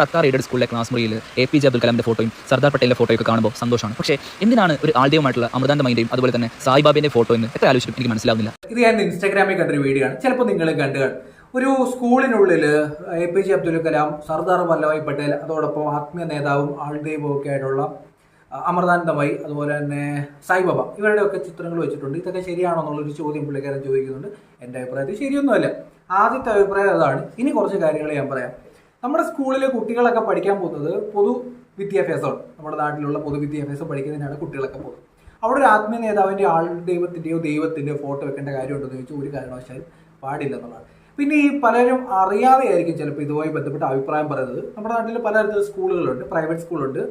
സർക്കാർ എയ്ഡഡ് സ്കൂളിലെ ക്ലാസ് മുറിയിൽ എ പി ജെ അബ്ദുൽ കലാമിന്റെ ഫോട്ടോയും സർദാർ പട്ടേലിന്റെ ഫോട്ടോയൊക്കെ കാണുമ്പോൾ സന്തോഷമാണ്. പക്ഷേ എന്തിനാണ് ഒരു ആൾദൈവമായിട്ടുള്ള അമൃതാന്തമൈന്റെയും അതുപോലെ തന്നെ സായിബാബിന്റെ ഫോട്ടോ എന്ന്? എത്ര ആലോചിച്ചിട്ടും എനിക്ക് മനസ്സിലാവുന്നില്ല. ഇത് ഞാൻ ഇൻസ്റ്റാഗ്രാമിൽ കണ്ടൊരു വീഡിയോ ആണ്. ചിലപ്പോൾ നിങ്ങൾ കണ്ടു ഒരു സ്കൂളിനുള്ളിൽ A P J Abdul Kalam Sardar Vallabhbhai Patel അതോടൊപ്പം ആത്മീയ നേതാവും ആൾദേവും ഒക്കെ ആയിട്ടുള്ള അമൃതാനന്ദമായി അതുപോലെ തന്നെ സായിബാബ ഇവരുടെ ഒക്കെ ചിത്രങ്ങൾ വെച്ചിട്ടുണ്ട്. ഇതൊക്കെ ശരിയാണോ എന്നുള്ളൊരു ചോദ്യം പുള്ളിക്കാരൻ ചോദിക്കുന്നുണ്ട്. എന്റെ അഭിപ്രായത്തിൽ ശരിയൊന്നുമല്ല. ആദ്യത്തെ അഭിപ്രായം അതാണ്. ഇനി കുറച്ച് കാര്യങ്ങൾ ഞാൻ പറയാം. നമ്മുടെ സ്കൂളിലെ കുട്ടികളൊക്കെ പഠിക്കാൻ പോകുന്നത് പൊതു വിദ്യാഭ്യാസമാണ്. നമ്മുടെ നാട്ടിലുള്ള പൊതുവിദ്യാഭ്യാസം പഠിക്കുന്നതിനാണ് കുട്ടികളൊക്കെ പോകുന്നത്. അവിടെ ഒരു ആത്മീയ നേതാവിന്റെ ആൾ ദൈവത്തിന്റെയോ ദൈവത്തിന്റെയോ ഫോട്ടോ വെക്കേണ്ട കാര്യമുണ്ടെന്ന് ചോദിച്ചാൽ ഒരു കാരണവശാലും പാടില്ല എന്നുള്ളതാണ്. പിന്നെ ഈ പലരും അറിയാതെ ആയിരിക്കും ചിലപ്പോൾ ഇതുമായി ബന്ധപ്പെട്ട അഭിപ്രായം പറയുന്നത്. നമ്മുടെ നാട്ടിൽ പലതരത്തിലുള്ള സ്കൂളുകളുണ്ട്. പ്രൈവറ്റ് സ്കൂളുണ്ട്.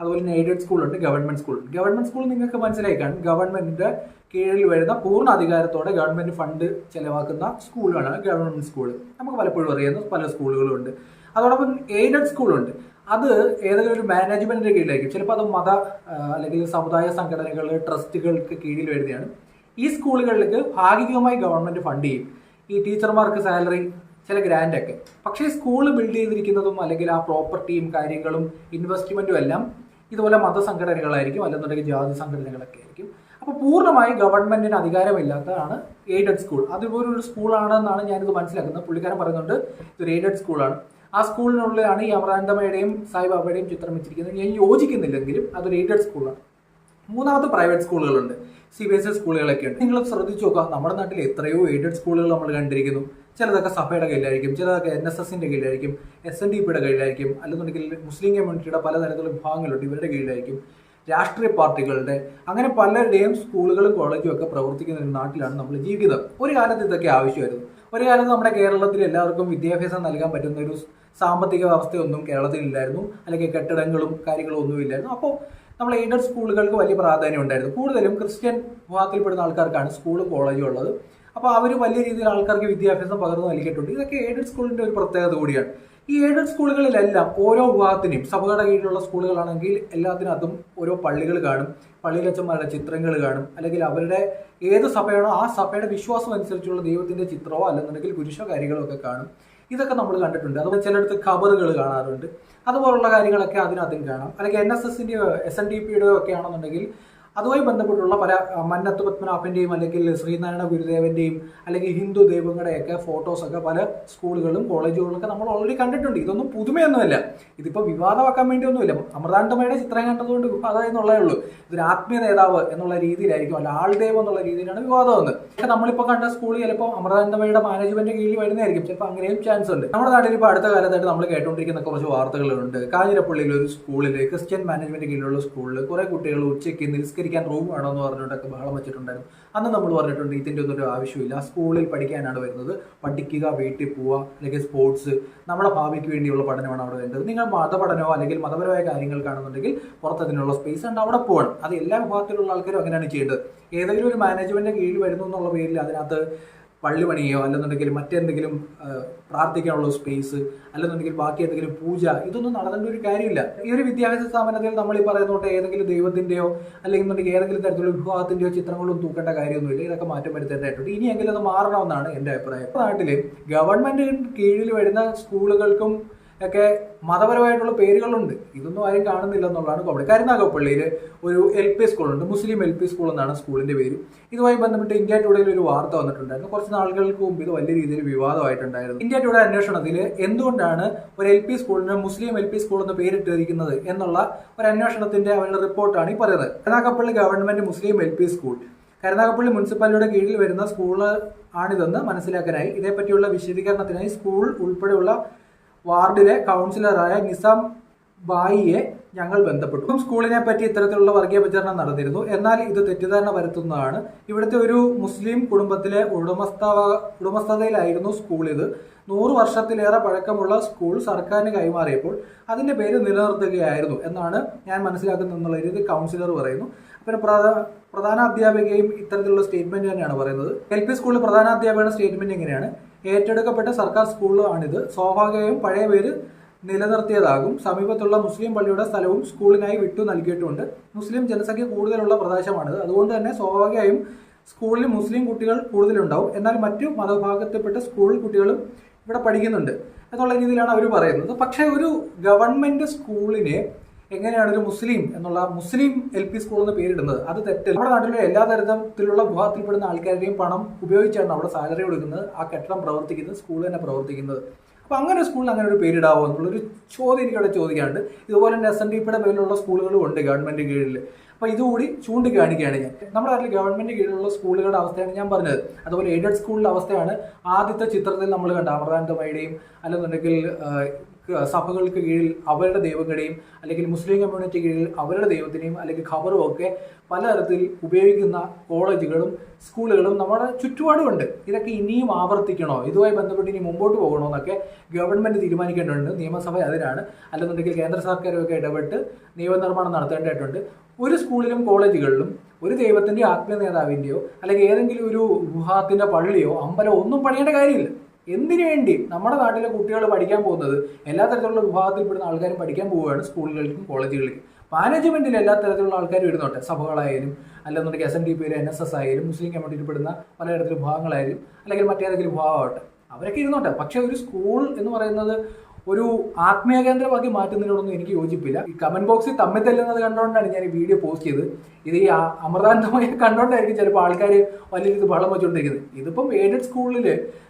അതുപോലെ തന്നെ എയ്ഡഡ് സ്കൂളുണ്ട് ഗവൺമെന്റ് സ്കൂളുണ്ട്. ഗവൺമെന്റ് സ്കൂൾ നിങ്ങൾക്ക് മനസ്സിലായി കാണും ഗവൺമെന്റിന്റെ കീഴിൽ വരുന്ന പൂർണ അധികാരത്തോടെ ഗവൺമെന്റ് ഫണ്ട് ചിലവാക്കുന്ന സ്കൂളാണ് ഗവൺമെന്റ് സ്കൂൾ നമുക്ക് പലപ്പോഴും അറിയാവുന്ന പല സ്കൂളുകളുണ്ട് അതോടൊപ്പം എയ്ഡഡ് സ്കൂളുണ്ട് അത് ഏതെങ്കിലും ഒരു മാനേജ്മെന്റിന്റെ കീഴിലായിരിക്കും. ചിലപ്പോൾ അത് മത അല്ലെങ്കിൽ സമുദായ സംഘടനകൾ ട്രസ്റ്റുകൾക്ക് കീഴിൽ വരുന്നതാണ്. ഈ സ്കൂളുകളിലേക്ക് ഭാഗികമായി ഗവൺമെന്റ് ഫണ്ട് ചെയ്യും. ഈ ടീച്ചർമാർക്ക് സാലറി ചില ഗ്രാൻഡൊക്കെ പക്ഷേ സ്കൂൾ ബിൽഡ് ചെയ്തിരിക്കുന്നതും അല്ലെങ്കിൽ ആ പ്രോപ്പർട്ടിയും കാര്യങ്ങളും ഇൻവെസ്റ്റ്മെന്റും എല്ലാം ഇതുപോലെ മതസംഘടനകളായിരിക്കും. അല്ലെന്നുണ്ടെങ്കിൽ ജാതി സംഘടനകളൊക്കെ ആയിരിക്കും. അപ്പോൾ പൂർണമായും ഗവൺമെന്റിന് അധികാരമില്ലാത്തതാണ് എയ്ഡഡ് സ്കൂൾ അതുപോലെ ഒരു സ്കൂളാണെന്നാണ് ഞാനിത് മനസ്സിലാക്കുന്നത്. പുള്ളിക്കാരൻ പറയുന്നുണ്ട് ഇതൊരു എയ്ഡഡ് സ്കൂളാണ് ആ സ്കൂളിനുള്ളിലാണ് ഈ അമറാന്തമ്മയുടെയും സായിബാബയുടെയും ചിത്രം വെച്ചിരിക്കുന്നത്. ഞാൻ യോജിക്കുന്നില്ലെങ്കിലും അതൊരു എയ്ഡഡ് സ്കൂളാണ്. മൂന്നാമത് പ്രൈവറ്റ് സ്കൂളുകളുണ്ട്. സി ബി എസ് ഇ സ്കൂളുകളൊക്കെ ഉണ്ട് നിങ്ങൾ ശ്രദ്ധിച്ചു നോക്കുക. നമ്മുടെ നാട്ടിൽ എത്രയോ എയ്ഡഡ് സ്കൂളുകൾ നമ്മൾ കണ്ടിരിക്കുന്നു. ചിലതൊക്കെ സഭയുടെ കയ്യിലായിരിക്കും ചിലതൊക്കെ എൻ എസ് എസിന്റെ കീഴിലായിരിക്കും എസ് എൻ ഡി പിയുടെ കയ്യിലായിരിക്കും അല്ലെന്നുണ്ടെങ്കിൽ മുസ്ലിം കമ്മ്യൂണിറ്റിയുടെ പലതരത്തിലുള്ള വിഭാഗങ്ങളുണ്ട് ഇവരുടെ കീഴിലായിരിക്കും രാഷ്ട്രീയ പാർട്ടികളുടെ അങ്ങനെ പലരുടെയും സ്കൂളുകളും കോളേജും ഒക്കെ പ്രവർത്തിക്കുന്ന ഒരു നാട്ടിലാണ് നമ്മൾ ജീവിക്കുന്നത്. ഒരു കാലത്ത് ഇതൊക്കെ ആവശ്യമായിരുന്നു. ഒരു കാലത്ത് നമ്മുടെ കേരളത്തിൽ എല്ലാവർക്കും വിദ്യാഭ്യാസം നൽകാൻ പറ്റുന്ന ഒരു സാമ്പത്തിക വ്യവസ്ഥയൊന്നും കേരളത്തിൽ ഇല്ലായിരുന്നു. അല്ലെങ്കിൽ കെട്ടിടങ്ങളും കാര്യങ്ങളും ഒന്നും ഇല്ലായിരുന്നു. അപ്പോൾ നമ്മൾ എയ്ഡഡ് സ്കൂളുകൾക്ക് വലിയ പ്രാധാന്യം ഉണ്ടായിരുന്നു. കൂടുതലും ക്രിസ്ത്യൻ വിഭാഗത്തിൽപ്പെടുന്ന ആൾക്കാർക്കാണ് സ്കൂളും കോളേജും ഉള്ളത്. അപ്പോൾ അവർ വലിയ രീതിയിൽ ആൾക്കാർക്ക് വിദ്യാഭ്യാസം പകർന്നു നൽകിയിട്ടുണ്ട്. ഇതൊക്കെ എയ്ഡഡ് സ്കൂളിന്റെ ഒരു പ്രത്യേകത കൂടിയാണ്. ഈ എയ്ഡഡ് സ്കൂളുകളിലെല്ലാം ഓരോ വിഭാഗത്തിനെയും സഭയുടെ കീഴിലുള്ള സ്കൂളുകളാണെങ്കിൽ എല്ലാത്തിനകത്തും ഓരോ പള്ളികൾ കാണും പള്ളിയിലച്ചന്മാരുടെ ചിത്രങ്ങൾ കാണും. അല്ലെങ്കിൽ അവരുടെ ഏത് സഭയാണോ ആ സഭയുടെ വിശ്വാസം അനുസരിച്ചുള്ള ദൈവത്തിന്റെ ചിത്രമോ അല്ലെന്നുണ്ടെങ്കിൽ കുരിശോ കാര്യങ്ങളോ ഒക്കെ കാണും. ഇതൊക്കെ നമ്മൾ കണ്ടിട്ടുണ്ട്. അതുപോലെ ചിലയിടത്ത് ഖബറുകൾ കാണാറുണ്ട്. അതുപോലുള്ള കാര്യങ്ങളൊക്കെ അതിനകത്തും കാണാം. അല്ലെങ്കിൽ എൻ എസ് എസിന്റെയോ എസ് എൻ ഡി പിയുടെയോ ഒക്കെ ആണെന്നുണ്ടെങ്കിൽ അതുമായി ബന്ധപ്പെട്ടുള്ള പല മന്നത്ത് പത്മനാഭന്റെയും അല്ലെങ്കിൽ ശ്രീനാരായണ ഗുരുദേവന്റെയും അല്ലെങ്കിൽ ഹിന്ദു ദൈവങ്ങളുടെയൊക്കെ ഫോട്ടോസൊക്കെ പല സ്കൂളുകളിലും കോളേജുകളിലൊക്കെ നമ്മൾ ഓൾറെഡി കണ്ടിട്ടുണ്ട്. ഇതൊന്നും പുതുമയൊന്നുമല്ല. ഇതിപ്പോൾ വിവാദമാക്കാൻ വേണ്ടിയൊന്നുമില്ല. അമൃതാനന്ദമയുടെ ചിത്രം കണ്ടതുകൊണ്ട് വിവാദം എന്നുള്ളതേ ഉള്ളൂ. ഇതൊരു ആത്മീയ നേതാവ് എന്നുള്ള രീതിയിലായിരിക്കും അല്ല ആൾദൈവം എന്നുള്ള രീതിയിലാണ് വിവാദം എന്ന് പക്ഷെ നമ്മളിപ്പോൾ കണ്ട സ്കൂൾ ചിലപ്പോൾ അമൃതാനന്ദമയുടെ മാനേജ്മെന്റ് കീഴിൽ വരുന്നതായിരിക്കും. ചിലപ്പോൾ അങ്ങനെയും ചാൻസ് ഉണ്ട്. നമ്മുടെ നാട്ടിൽ ഇപ്പോൾ അടുത്ത കാലത്തായിട്ട് നമ്മൾ കേട്ടുകൊണ്ടിരിക്കുന്ന കുറച്ച് വാർത്തകളുണ്ട്. കാഞ്ഞിരപ്പള്ളിയിൽ ഒരു സ്കൂളിൽ ക്രിസ്ത്യൻ മാനേജ്മെന്റ് കീഴിലുള്ള സ്കൂളിൽ കുറെ കുട്ടികൾ ഉച്ചയ്ക്ക് നിസ്കരിക്കാൻ റൂം വേണമെന്ന് പറഞ്ഞിട്ടൊക്കെ ബഹളം വെച്ചിട്ടുണ്ടായിരുന്നു. അന്ന് നമ്മൾ പറഞ്ഞിട്ടുണ്ട് ഇതിന്റെ ഒന്നും ഒരു ആവശ്യമില്ല. സ്കൂളിൽ പഠിക്കാനാണ് വരുന്നത്. പഠിക്കുക വീട്ടിൽ പോവുക അല്ലെങ്കിൽ സ്പോർട്സ് നമ്മുടെ ഭാവിക്ക് വേണ്ടിയുള്ള പഠനമാണ് അവിടെ വേണ്ടത്. നിങ്ങൾ മതപഠനമോ അല്ലെങ്കിൽ മതപരമായ കാര്യങ്ങൾ കാണുന്നുണ്ടെങ്കിൽ പുറത്തതിനുള്ള സ്പേസ് ഉണ്ട്. അവിടെ പോകണം. അത് എല്ലാ വിഭാഗത്തിലുള്ള ആൾക്കാരും അങ്ങനെയാണ് ചെയ്യേണ്ടത്. ഏതെങ്കിലും ഒരു മാനേജ്മെന്റിന്റെ കീഴിൽ വരുന്നു എന്നുള്ള പേരിൽ അതിനകത്ത് പള്ളി പണിയോ അല്ലെന്നുണ്ടെങ്കിൽ മറ്റെന്തെങ്കിലും പ്രാർത്ഥിക്കാനുള്ള സ്പേസ് അല്ലെന്നുണ്ടെങ്കിൽ ബാക്കി എന്തെങ്കിലും പൂജ ഇതൊന്നും നടത്തേണ്ട ഒരു കാര്യമില്ല. ഈ ഒരു വിദ്യാഭ്യാസ സ്ഥാപനത്തിൽ നമ്മൾ ഈ പറയുന്നോട്ട് ഏതെങ്കിലും ദൈവത്തിന്റെയോ അല്ലെങ്കിൽ ഏതെങ്കിലും തരത്തിലുള്ള വിഭാഗത്തിന്റെയോ ചിത്രങ്ങളും തൂക്കേണ്ട കാര്യമൊന്നുമില്ല. ഇതൊക്കെ മാറ്റം വരുത്തേണ്ടതായിട്ടുണ്ട്. ഇനിയെങ്കിലും അത് മാറണമെന്നാണ് എന്റെ അഭിപ്രായം. നാട്ടിൽ ഗവൺമെന്റ് കീഴിൽ വരുന്ന സ്കൂളുകൾക്കും ഒക്കെ മതപരമായിട്ടുള്ള പേരുകളുണ്ട്. ഇതൊന്നും ആരും കാണുന്നില്ല എന്നുള്ളതാണ് കോമഡി. കരുനാഗപ്പള്ളിയിൽ ഒരു എൽ പി സ്കൂളുണ്ട്. മുസ്ലിം എൽ പി സ്കൂൾ എന്നാണ് സ്കൂളിന്റെ പേര്. ഇതുമായി ബന്ധപ്പെട്ട് ഇന്ത്യ ടുഡേയിൽ ഒരു വാർത്ത വന്നിട്ടുണ്ടായിരുന്നു. കുറച്ച് നാളുകൾക്ക് മുമ്പ് ഇത് വലിയ രീതിയിൽ വിവാദമായിട്ടുണ്ടായിരുന്നു. ഇന്ത്യ ടുഡേ അന്വേഷണത്തിൽ എന്തുകൊണ്ടാണ് ഒരു എൽ പി സ്കൂളിന് മുസ്ലിം എൽ പി സ്കൂൾ എന്ന് പേരിട്ടിരിക്കുന്നത് എന്നുള്ള ഒരു അന്വേഷണത്തിന്റെ അവരുടെ റിപ്പോർട്ടാണ് ഈ പറയുന്നത്. Karunagappally government Muslim L P school. Karunagappally മുനിസിപ്പാലിറ്റിയുടെ കീഴിൽ വരുന്ന സ്കൂൾ ആണിതെന്ന് മനസ്സിലാക്കാനായി. ഇതേപ്പറ്റിയുള്ള വിശദീകരണത്തിനായി സ്കൂൾ ഉൾപ്പെടെയുള്ള വാർഡിലെ കൗൺസിലറായ നിസാം ബായിയെ ഞങ്ങൾ ബന്ധപ്പെട്ടു. സ്കൂളിനെ പറ്റി ഇത്തരത്തിലുള്ള വർഗീയ പ്രചരണം നടന്നിരുന്നു. എന്നാൽ ഇത് തെറ്റിദ്ധാരണ വരുത്തുന്നതാണ്. ഇവിടുത്തെ ഒരു മുസ്ലിം കുടുംബത്തിലെ ഉടമസ്ഥവ ഉടമസ്ഥതയിലായിരുന്നു സ്കൂൾ ഇത്. നൂറ് വർഷത്തിലേറെ പഴക്കമുള്ള സ്കൂൾ സർക്കാരിന് കൈമാറിയപ്പോൾ അതിന്റെ പേര് നിലനിർത്തുകയായിരുന്നു എന്നാണ് ഞാൻ മനസ്സിലാക്കുന്നത് എന്നുള്ള രീതിയിൽ കൗൺസിലർ പറയുന്നു. പ്രധാ- പ്രധാന അധ്യാപികയും ഇത്തരത്തിലുള്ള സ്റ്റേറ്റ്മെന്റ് തന്നെയാണ് പറയുന്നത്. എൽ പി സ്കൂളിൽ പ്രധാന അധ്യാപികയുടെ സ്റ്റേറ്റ്മെന്റ് ഇങ്ങനെയാണ് ഏറ്റെടുക്കപ്പെട്ട സർക്കാർ സ്കൂളാണിത് സ്വാഭാവികമായും പഴയ പേര് നിലനിർത്തിയതാകും. സമീപത്തുള്ള മുസ്ലിം പള്ളിയുടെ സ്ഥലവും സ്കൂളിനായി വിട്ടു നൽകിയിട്ടുണ്ട്. മുസ്ലിം ജനസംഖ്യ കൂടുതലുള്ള പ്രദേശമാണിത്. അതുകൊണ്ട് തന്നെ സ്വാഭാവികമായും സ്കൂളിൽ മുസ്ലിം കുട്ടികൾ കൂടുതലുണ്ടാവും. എന്നാൽ മറ്റു മതവിഭാഗത്തിൽപ്പെട്ട സ്കൂൾ കുട്ടികളും ഇവിടെ പഠിക്കുന്നുണ്ട്. എന്നുള്ള രീതിയിലാണ് അവർ പറയുന്നത്. പക്ഷേ ഒരു ഗവൺമെന്റ് സ്കൂളിന് എങ്ങനെയാണ് ഒരു മുസ്ലിം എന്നുള്ള മുസ്ലിം എൽ പി സ്കൂൾ എന്ന് പേരിടുന്നത്? അത് തെറ്റല്ല നമ്മുടെ നാട്ടിലെ എല്ലാ തരത്തിലുള്ള വിഭാഗത്തിൽപ്പെടുന്ന ആൾക്കാരുടെയും പണം ഉപയോഗിച്ചാണ് അവിടെ സാലറി കൊടുക്കുന്നത്. ആ കെട്ടിടം പ്രവർത്തിക്കുന്നത് സ്കൂൾ തന്നെ പ്രവർത്തിക്കുന്നത്. അപ്പോൾ അങ്ങനെ സ്കൂളിൽ അങ്ങനെ ഒരു പേരിടാവോ എന്നുള്ളൊരു ചോദ്യം എനിക്കവിടെ ചോദിക്കാണ്ട് ഇതുപോലെ തന്നെ എസ് എൻ ഡി പിയുടെ പേരിലുള്ള സ്കൂളുകളും ഉണ്ട് ഗവൺമെന്റ് കീഴിൽ. അപ്പോൾ ഇതുകൂടി ചൂണ്ടിക്കാണിക്കുകയാണ് ഞാൻ. നമ്മുടെ നാട്ടിൽ ഗവൺമെന്റ് കീഴിലുള്ള സ്കൂളുകളുടെ അവസ്ഥയാണ് ഞാൻ പറഞ്ഞത്. അതുപോലെ എയ്ഡഡ് സ്കൂളിലെ അവസ്ഥയാണ് ആദ്യത്തെ ചിത്രത്തിൽ നമ്മൾ കണ്ട അമൃതാനന്ദമയുടെയും അല്ലെന്നുണ്ടെങ്കിൽ സഭകൾക്ക് കീഴിൽ അവരുടെ ദൈവങ്ങളുടെയും അല്ലെങ്കിൽ മുസ്ലിം കമ്മ്യൂണിറ്റി കീഴിൽ അവരുടെ ദൈവത്തിനെയും അല്ലെങ്കിൽ ഖബറും ഒക്കെ പലതരത്തിൽ ഉപയോഗിക്കുന്ന കോളേജുകളും സ്കൂളുകളും നമ്മുടെ ചുറ്റുപാടുമുണ്ട്. ഇതൊക്കെ ഇനിയും ആവർത്തിക്കണോ? ഇതുമായി ബന്ധപ്പെട്ട് ഇനി മുമ്പോട്ട് പോകണോ എന്നൊക്കെ ഗവൺമെന്റ് തീരുമാനിക്കേണ്ടതുണ്ട്. നിയമസഭ അതിനാണ്. അല്ലെന്നുണ്ടെങ്കിൽ കേന്ദ്ര സർക്കാരും ഒക്കെ ഇടപെട്ട് നിയമനിർമ്മാണം നടത്തേണ്ടതായിട്ടുണ്ട്. ഒരു സ്കൂളിലും കോളേജുകളിലും ഒരു ദൈവത്തിന്റെ ആത്മീയ നേതാവിന്റെയോ അല്ലെങ്കിൽ ഏതെങ്കിലും ഒരു ഗുഹാത്തിന്റെ പള്ളിയോ അമ്പലമോ ഒന്നും പണിയേണ്ട കാര്യമില്ല. എന്തിനു വേണ്ടി നമ്മുടെ നാട്ടിലെ കുട്ടികൾ പഠിക്കാൻ പോകുന്നത്? എല്ലാ തരത്തിലുള്ള വിഭാഗത്തിൽ പെടുന്ന ആൾക്കാരും പഠിക്കാൻ പോവുകയാണ് സ്കൂളുകളിലേക്കും കോളേജുകളിലേക്കും മാനേജ്മെന്റിൽ എല്ലാ തരത്തിലുള്ള ആൾക്കാരും ഇരുന്നോട്ടെ സഭകളായാലും അല്ലെന്നുണ്ടെങ്കിൽ എസ് എൻ ഡി പിയിലെ എൻ എസ് എസ് ആയാലും മുസ്ലിം കമ്മ്യൂണിറ്റിയിൽ പെടുന്ന പലതരത്തിലുള്ള വിഭാഗങ്ങളായാലും അല്ലെങ്കിൽ മറ്റേതെങ്കിലും വിഭാഗമാവട്ടെ. അവരൊക്കെ ഇരുന്നോട്ടെ. പക്ഷെ ഒരു സ്കൂൾ എന്ന് പറയുന്നത് ഒരു ആത്മീയ കേന്ദ്രമാക്കി മാറ്റുന്നതിനോടൊന്നും എനിക്ക് യോജിപ്പില്ല. ഈ കമന്റ് ബോക്സിൽ തമ്മിൽ തല്ലുന്നത് കണ്ടുകൊണ്ടാണ് ഞാൻ ഈ വീഡിയോ പോസ്റ്റ് ചെയ്തത്. ഇത് ഈ അമൃതാനന്ദമയെ കണ്ടുകൊണ്ടായിരിക്കും ചിലപ്പോൾ ആൾക്കാർ വലിയ ഇത് ബഹളം വെച്ചുകൊണ്ടിരിക്കുന്നത് ഇതിപ്പം എയ്ഡഡ് സ്കൂളിൽ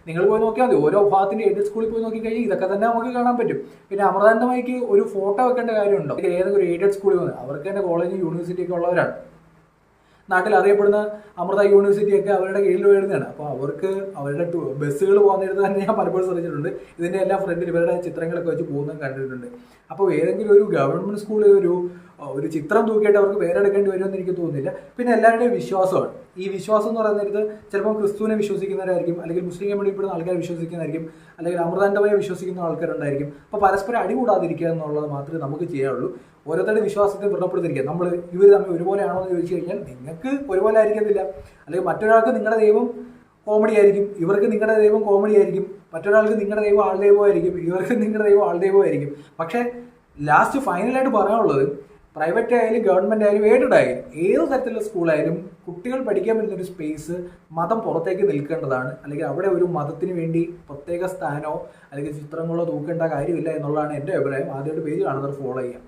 നിങ്ങൾ പോയി നോക്കിയാൽ മതി. ഓരോ ഭാഗത്തിന്റെ എയ്ഡഡ് സ്കൂളിൽ പോയി നോക്കിക്കഴിഞ്ഞാൽ ഇതൊക്കെ തന്നെ നമുക്ക് കാണാൻ പറ്റും. പിന്നെ അമൃതാന്തമായിക്ക് ഒരു ഫോട്ടോ വെക്കേണ്ട കാര്യമുണ്ടോ? ഏതെങ്കിലും ഒരു എയ്ഡഡ് സ്കൂളിൽ വന്ന്. അവർക്ക് തന്നെ കോളേജ് യൂണിവേഴ്സിറ്റി ഒക്കെ ഉള്ളവരാണ്. നാട്ടിൽ അറിയപ്പെടുന്ന അമൃത യൂണിവേഴ്സിറ്റി ഒക്കെ അവരുടെ കീഴിൽ വരുന്നതാണ്. അപ്പോൾ അവർക്ക് അവരുടെ ബസ്സുകൾ പോകുന്നിടത്ത് തന്നെ ഞാൻ പലപ്പോഴും ശ്രദ്ധിച്ചിട്ടുണ്ട്. ഇതിന്റെ എല്ലാം ഫ്രണ്ടിൽ ഇവരുടെ ചിത്രങ്ങളൊക്കെ വെച്ച് പോകുന്നത് കണ്ടിട്ടുണ്ട്. അപ്പോൾ ഏതെങ്കിലും ഒരു ഗവൺമെന്റ് സ്കൂളിൽ ഒരു ഒരു ചിത്രം തൂക്കിയിട്ട് അവർക്ക് പേരെടുക്കേണ്ടി വരുമെന്ന് എനിക്ക് തോന്നുന്നില്ല. പിന്നെ എല്ലാവരുടെയും വിശ്വാസമാണ്. ഈ വിശ്വാസം എന്ന് പറയുന്നത് ചിലപ്പോൾ ക്രിസ്തുവിനെ വിശ്വസിക്കുന്നവരായിരിക്കും അല്ലെങ്കിൽ മുസ്ലിം കമ്മ്യൂണിറ്റിപ്പെടുന്ന ആൾക്കാർ വിശ്വസിക്കുന്നതായിരിക്കും അല്ലെങ്കിൽ അമൃതാനന്ദമയെ വിശ്വസിക്കുന്ന ആൾക്കാരുണ്ടായിരിക്കും. അപ്പോൾ പരസ്പരം അടി കൂടാതിരിക്കുക എന്നുള്ളത് മാത്രമേ നമുക്ക് ചെയ്യാവുള്ളൂ ഓരോരുത്തരുടെ വിശ്വാസത്തെ വ്രണപ്പെടുത്തിരിക്കുക നമ്മൾ ഇവർ തമ്മിൽ ഒരുപോലെയാണോ എന്ന് ചോദിച്ചു കഴിഞ്ഞാൽ നിങ്ങൾക്ക് ഒരുപോലെ ആയിരിക്കത്തില്ല. അല്ലെങ്കിൽ മറ്റൊരാൾക്ക് നിങ്ങളുടെ ദൈവം കോമഡി ആയിരിക്കും ഇവർക്ക് നിങ്ങളുടെ ദൈവം കോമഡി ആയിരിക്കും മറ്റൊരാൾക്ക് നിങ്ങളുടെ ദൈവം ആൾദൈവമായിരിക്കും ഇവർക്ക് നിങ്ങളുടെ ദൈവം ആൾദൈവമായിരിക്കും പക്ഷേ ലാസ്റ്റ് ഫൈനലായിട്ട് പറയാനുള്ളത് പ്രൈവറ്റ് ആയാലും ഗവൺമെന്റ് ആയാലും എയ്ഡഡ് ആയാലും ഏത് തരത്തിലുള്ള സ്കൂളായാലും കുട്ടികൾ പഠിക്കാൻ പറ്റുന്ന ഒരു സ്പേസ് മതം പുറത്തേക്ക് നിൽക്കേണ്ടതാണ്. അല്ലെങ്കിൽ അവിടെ ഒരു മതത്തിന് വേണ്ടി പ്രത്യേക സ്ഥാനോ അല്ലെങ്കിൽ ചിത്രങ്ങളോ തൂക്കേണ്ട കാര്യമില്ല എന്നുള്ളതാണ് എന്റെ അഭിപ്രായം. ആദ്യമായിട്ട് പേജ് കാണുന്നവർ ഫോളോ ചെയ്യാം.